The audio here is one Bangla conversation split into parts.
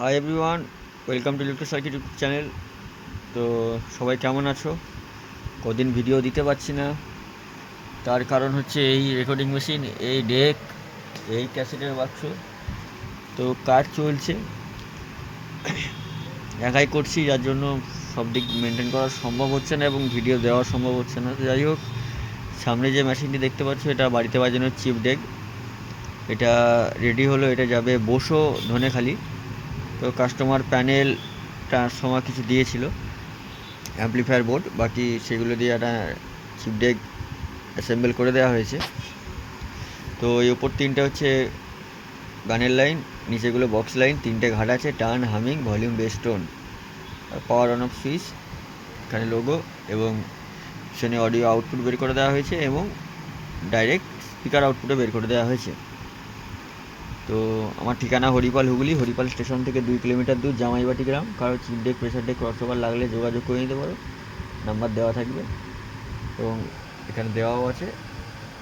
Hi everyone welcome to Electro Circuit YouTube channel তো সবাই কেমন আছো? কদিন ভিডিও দিতে পারছি না। তার কারণ হচ্ছে এই রেকর্ডিং মেশিন এই ডেক এই ক্যাসেটের বাক্স তো কাজ চলছে। একাই করছি, যার জন্য সব দিক মেনটেন করা সম্ভব হচ্ছে না এবং ভিডিও দেওয়া সম্ভব হচ্ছে না। যাই হোক, সামনে যে মেশিনটি দেখতে পাচ্ছ, এটা বাড়িতে বাজানোর চিপ ডেক এটা রেডি হলো, এটা যাবে বসো ধনেখালি। তো কাস্টমার প্যানেল ট্রান্সফর্মার কিছু দিয়েছিল। অ্যাম্পলিফায়ার বোর্ড বাকি সেগুলো দিয়ে একটা চিপ অ্যাসেম্বল করে দেওয়া হয়েছে। তো এই ওপর তিনটে হচ্ছে গানের লাইন নিচেগুলো বক্স লাইন তিনটে ঘাট আছে turn humming volume bass tone power on off switch এখানে লোগো এবং সেখানে অডিও আউটপুট বের করে দেওয়া হয়েছে এবং ডাইরেক্ট স্পিকার আউটপুটে বের করে দেওয়া হয়েছে। তো আমার ঠিকানা হরিপাল হুগলি, হরিপাল স্টেশন থেকে দুই কিলোমিটার দূর, জামাইবাটি গ্রাম। কারও chip deck pressure deck crossover লাগলে যোগাযোগ করে নিতে পারো। নাম্বার দেওয়া থাকবে। এবং এখানে দেওয়াও আছে।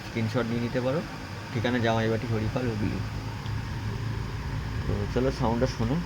স্ক্রিনশট নিয়ে নিতে পারো। ঠিকানা জামাইবাটি, হরিপাল হুগলি। তো চলো সাউন্ডটা শোনো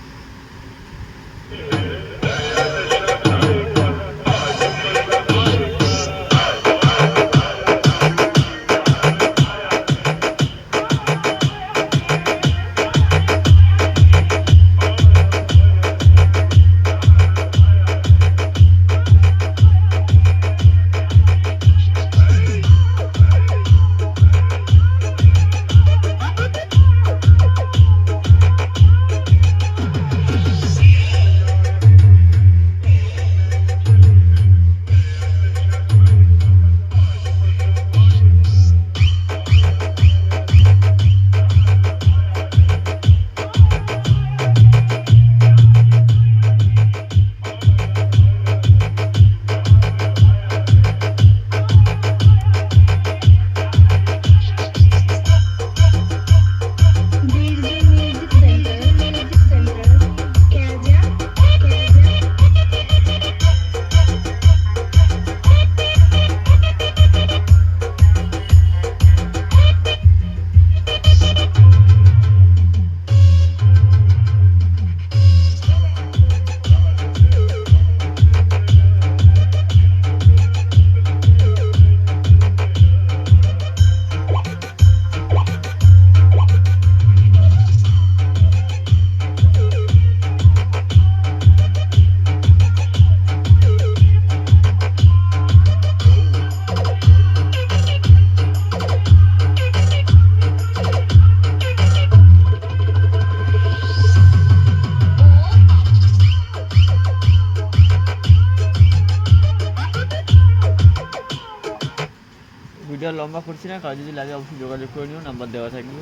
ভিডিও লম্বা করছি না, কারও যদি লাগে অবশ্যই যোগাযোগ করে নিও নাম্বার দেওয়া থাকবে।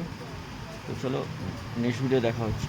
তো চলো নেক্সট ভিডিও দেখা হচ্ছে।